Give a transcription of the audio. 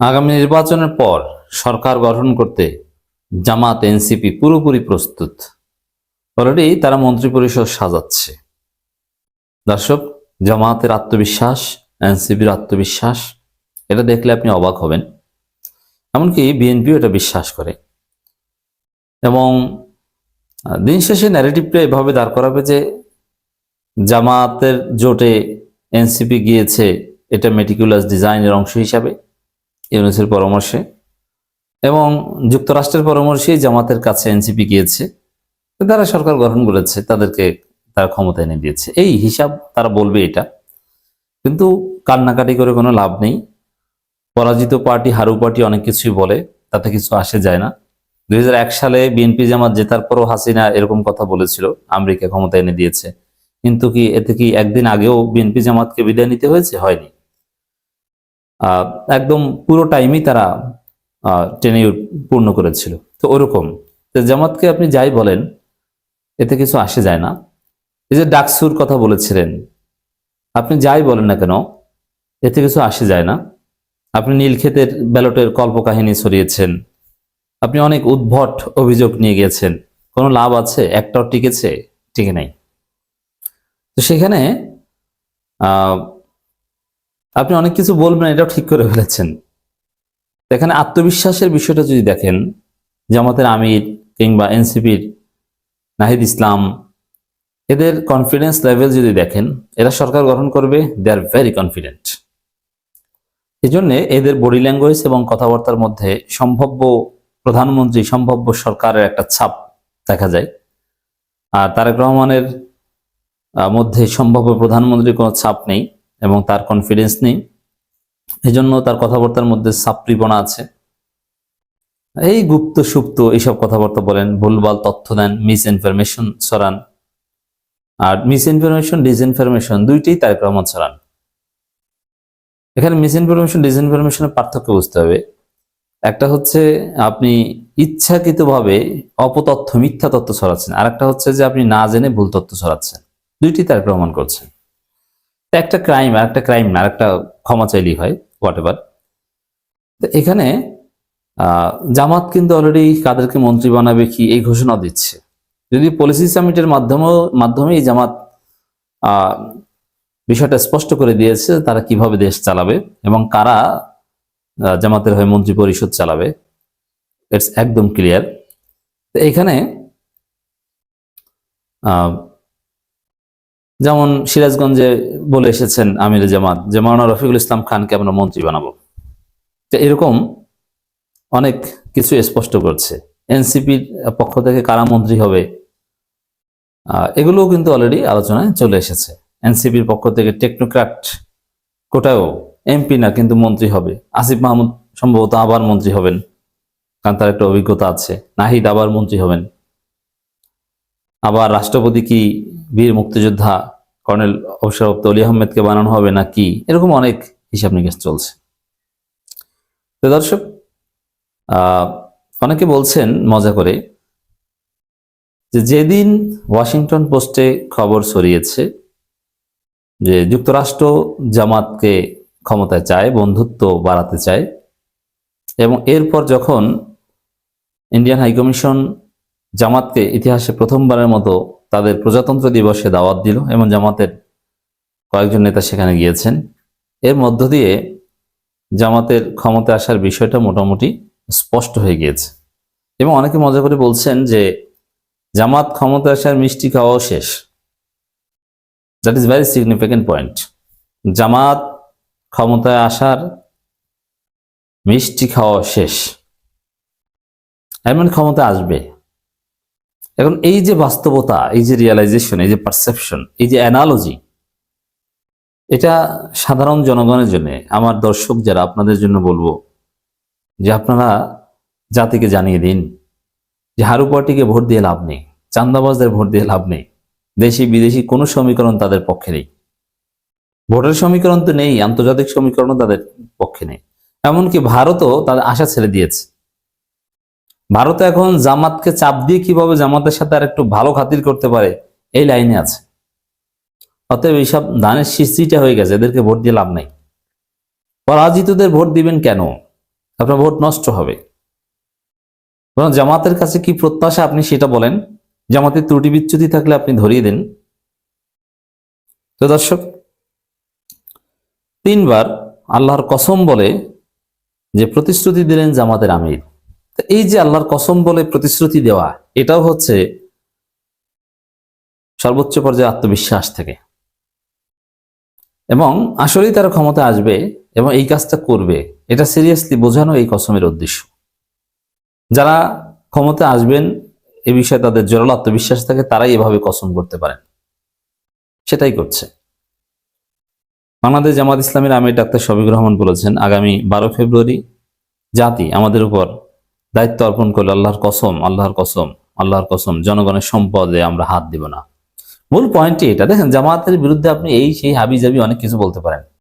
আগামী নির্বাচনের পর সরকার গঠন করতে জামাত এনসিপি পুরোপুরি প্রস্তুত। অলরেডি তারা মন্ত্রিপরিষদ সাজাচ্ছে। দর্শক, জামাতের আত্মবিশ্বাস, এনসিপির আত্মবিশ্বাস, এটা দেখলে আপনি অবাক হবেন। এমনকি বিএনপিও এটা বিশ্বাস করে। এবং দিন শেষে ন্যারেটিভটা এভাবে দাঁড় করাবে যে জামাতের জোটে এনসিপি গিয়েছে এটা মেটিকুলাস ডিজাইনের অংশ হিসাবে। ইউনুসের পরামর্শে এবং যুক্তরাষ্ট্রের পরামর্শেই জামাতের কাছে এনসিপি গিয়েছে। তারা সরকার গঠন করেছে, তাদেরকে তারা ক্ষমতা এনে দিয়েছে। এই হিসাব তারা বলবে এটা। কিন্তু কান্নাকাটি করে কোনো লাভ নেই। পরাজিত পার্টি, হারু পার্টি অনেক কিছুই বলে, তাতে কিছু আসে যায় না। দুই হাজার এক সালে বিএনপি জামাত জেতার পরও হাসিনা এরকম কথা বলেছিল, আমেরিকা ক্ষমতা এনে দিয়েছে। কিন্তু কি এতে কি একদিন আগেও বিএনপি জামাতকে বিদায় নিতে হয়েছে? হয়নি। একদম পুরো টাইমই তারা টেনিউর পূর্ণ করেছিল। তো ওরকম। তো জামাতকে আপনি যাই বলেন, এতে কিছু আসে যায় না। এই যে ডাকসুর কথা বলেছিলেন, আপনি যাই বলেন না কেন, এতে কিছু আসে যায় না। আপনি নীলক্ষেতের ব্যালটের কল্পকাহিনী ছড়িয়েছেন। আপনি অনেক উদ্ভট অভিযোগ নিয়ে গিয়েছেন। কোনো লাভ আছে? একটাও টিকেছে? টিকে নাই। তো সেখানে আপনি অনেক কিছু বলবেন, এটাও ঠিক করে ফেলেছেন। এখানে আত্মবিশ্বাসের বিষয়টা যদি দেখেন, জামাতের আমির কিংবা এনসিপির নাহিদ ইসলাম, এদের কনফিডেন্স লেভেল যদি দেখেন, এরা সরকার গঠন করবে দে আর ভেরি কনফিডেন্ট এই জন্য এদের বডি ল্যাঙ্গুয়েজ এবং কথাবার্তার মধ্যে সম্ভাব্য প্রধানমন্ত্রী, সম্ভাব্য সরকারের একটা ছাপ দেখা যায়। আর তারেক রহমানের মধ্যে সম্ভাব্য প্রধানমন্ত্রীর কোনো ছাপ নেই। এবং তার কনফিডেন্স নেই। এই জন্য তার কথাবার্তার মধ্যে সাপ্রিপনা আছে। এই গুপ্ত, সুপ্ত এইসব কথাবার্তা বলেন, ভুলভাল তথ্য দেন মিস ইনফরমেশন ছড়ান। আর মিস ইনফরমেশন ডিস ডিসইনফরমেশন দুইটাই তারেক রহমান ছড়ান। এখানে মিস ইনফরমেশন ডিসইনফরমেশনের পার্থক্য বুঝতে হবে। একটা হচ্ছে আপনি ইচ্ছাকৃতভাবে অপতথ্য, মিথ্যা তথ্য ছড়াচ্ছেন। আর একটা হচ্ছে যে আপনি না জেনে ভুল তথ্য ছড়াচ্ছেন। দুইটি তারেক রহমান করছেন। একটা ক্রাইম আর একটা ক্রাইম না একটা ক্ষমা চাইলেই হয় হোয়াট এভার এখানে আহ, জামাত কিন্তু অলরেডি কাদেরকে মন্ত্রী বানাবে কি এই ঘোষণা দিচ্ছে। যদি পলিসি সামিটের মাধ্যমে মাধ্যমে এই জামাত বিষয়টা স্পষ্ট করে দিয়েছে তারা কীভাবে দেশ চালাবে এবং কারা জামাতের হয়ে মন্ত্রী পরিষদ চালাবে ইটস একদম ক্লিয়ার তো এখানে যেমন সিরাজগঞ্জে বলে এসেছেন আমির জামাত যে, মাওলানা রফিকুল ইসলাম খানকে আমরা মন্ত্রী বানাবো। তো এরকম অনেক কিছু স্পষ্ট করছে। এনসিপির পক্ষ থেকে কারা মন্ত্রী হবে এগুলোও কিন্তু অলরেডি আলোচনায় চলে এসেছে। এনসিপির পক্ষ থেকে টেকনোক্র্যাট কোটাও এমপি না, কিন্তু মন্ত্রী হবে। আসিফ মাহমুদ সম্ভবত আবার মন্ত্রী হবেন, কারণ তার একটা অভিজ্ঞতা আছে। নাহিদ আবার মন্ত্রী হবেন। আবার রাষ্ট্রপতি কি বীর মুক্তিযোদ্ধা কর্নেল অবসরপ্রাপ্ত অলি আহমেদকে বানানো হবে না কি এরকম অনেক হিসাব নিকাশ চলছে। তো দর্শক অনেকে বলছেন, মজা করে, যে যেদিন ওয়াশিংটন পোস্টে খবর ছড়িয়েছে যে যুক্তরাষ্ট্র জামাতকে ক্ষমতায় চায়, বন্ধুত্ব বাড়াতে চায়, এবং এরপর যখন ইন্ডিয়ান হাইকমিশন জামাতকে ইতিহাসে প্রথমবারের মতো তাদের প্রজাতন্ত্র দিবসে দাওয়াত দিল এবং জামাতের কয়েকজন নেতা সেখানে গিয়েছেন। এর মধ্য দিয়ে জামাতের ক্ষমতা আসার বিষয়টা মোটামুটি স্পষ্ট হয়ে গিয়েছে। এবং অনেকে মজা করে বলছেন যে জামাত ক্ষমতা আসার মিষ্টি খাওয়াও শেষ। That is very significant point Jamaat ক্ষমতায় আসার মিষ্টি খাওয়া শেষ। এমন ক্ষমতা আসবে। এখন এই যে বাস্তবতা, এই যে রিয়েলাইজেশন এই যে পারসেপশন এই যে অ্যানালজি এটা সাধারণ জনগণের জন্য, আমার দর্শক যারা, আপনাদের জন্য বলব যে আপনারা জাতিকে জানিয়ে দিন যে হারু পার্টিকে ভোট দিয়ে লাভ নেই, চান্দাবাজদের ভোট দিয়ে লাভ নেই, দেশি বিদেশি কোনো সমীকরণ তাদের পক্ষে নেই। ভোটের সমীকরণ তো নেই, আন্তর্জাতিক সমীকরণও তাদের পক্ষে নেই। এমনকি ভারতও তাদের আশা ছেড়ে দিয়েছে। ভারত এখন জামাতকে চাপ দিয়ে কীভাবে জামাতের সাথে আর একটু ভালো খাতির করতে পারে, এই লাইনে আছে। অতএব এইসব ধানের শিশিটা হয়ে গেছে, এদেরকে ভোট দিয়ে লাভ নেই। পরাজিতদের ভোট দিবেন কেন? আপনার ভোট নষ্ট হবে। জামাতের কাছে কি প্রত্যাশা আপনি সেটা বলেন? জামাতের ত্রুটি বিচ্যুতি থাকলে আপনি ধরিয়ে দেন। তো দর্শক, তিনবার আল্লাহর কসম বলে যে প্রতিশ্রুতি দিলেন জামাতের আমির। এই যে আল্লাহর কসম বলে প্রতিশ্রুতি দেওয়া, এটাও হচ্ছে সর্বোচ্চ পর্যায়ে আত্মবিশ্বাস থেকে। এবং আসলেই তারা ক্ষমতা আসবে এবং এই কাজটা করবে, এটা সিরিয়াসলি বোঝানো এই কসমের উদ্দেশ্য। যারা ক্ষমতা আসবেন, এ বিষয়ে তাদের জোরালো আত্মবিশ্বাস থাকে, তারাই এভাবে কসম করতে পারেন। সেটাই করছে। বাংলাদেশ জামাত ইসলামের আমির ডাক্তার শফিক রহমান বলেছেন, আগামী বারো ফেব্রুয়ারি জাতি আমাদের উপর দায়িত্ব অর্পণ করলে আল্লাহর কসম আল্লাহর কসম আল্লাহর কসম, জনগণের সম্পদে আমরা হাত দিব না। মূল পয়েন্টটি এটা। দেখেন জামাতের বিরুদ্ধে আপনি এই সেই হাবি জাবি অনেক কিছু বলতে পারেন।